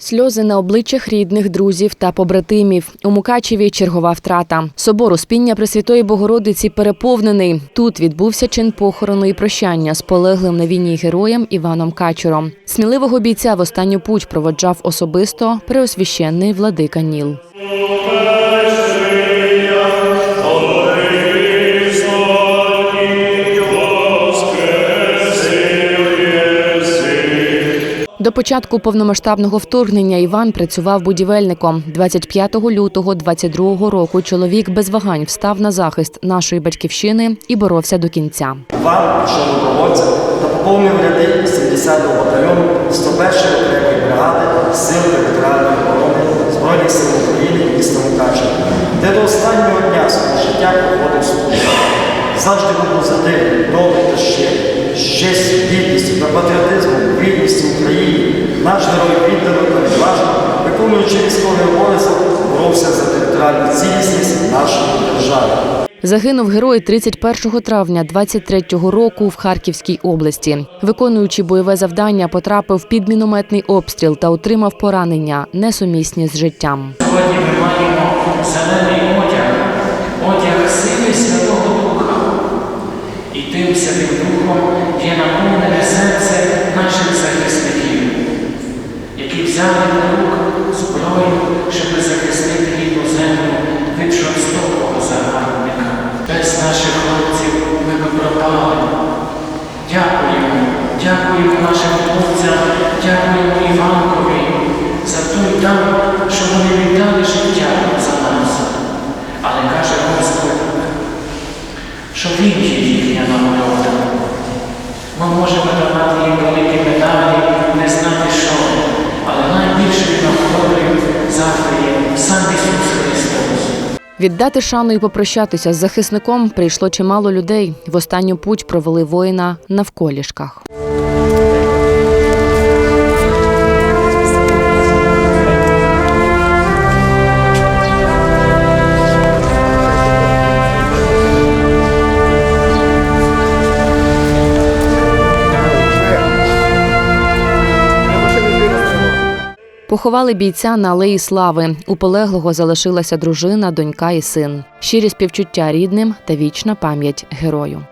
Сльози на обличчях рідних, друзів та побратимів. У Мукачеві чергова втрата. Собор Успіння Пресвятої Богородиці переповнений. Тут відбувся чин похорону і прощання з полеглим на війні героєм Іваном Качуром. Сміливого бійця в останню путь проводжав особисто преосвященний владика Ніл. До початку повномасштабного вторгнення Іван працював будівельником. 25 лютого 22 року чоловік без вагань встав на захист нашої батьківщини і боровся до кінця. Іван пішов добровольцем та поповнив ряди 70-го батальйону 101-ї окремої бригади Сил територіальної оборони Збройних сил України міста Мукачева, де до останнього дня свого життя проходив службу. Завжди був завжди добрий та щирий, з честю, та патріотизмом, вірністю Україні. Наш герой віддано та відважно, виконуючи військовий обов'язок, боровся за територіальну цілісність нашої держави. Загинув герой 31 травня 23-го року в Харківській області. Виконуючи бойове завдання, потрапив під мінометний обстріл та отримав поранення, несумісні з життям. Сьогодні ми маємо зелений одяг, одяг сили Святого Духа. І тим Святим Духом є наповнене серце наших захисників, зброю, щоб захистити рідну землю від жорстокого загарбника. Без наших хлопців ми пропали. Дякуємо, дякуємо нашим хлопцям, дякуємо Іванкові за той дар, що вони віддали життя за нас. Але каже Господь, що Він їхня нагорода. Ми можемо давати їм великі Віддати шану і попрощатися з захисником прийшло чимало людей. В останню путь провели воїна навколішках. Поховали бійця на алеї слави. У полеглого залишилася дружина, донька і син. Щирі співчуття рідним та вічна пам'ять герою.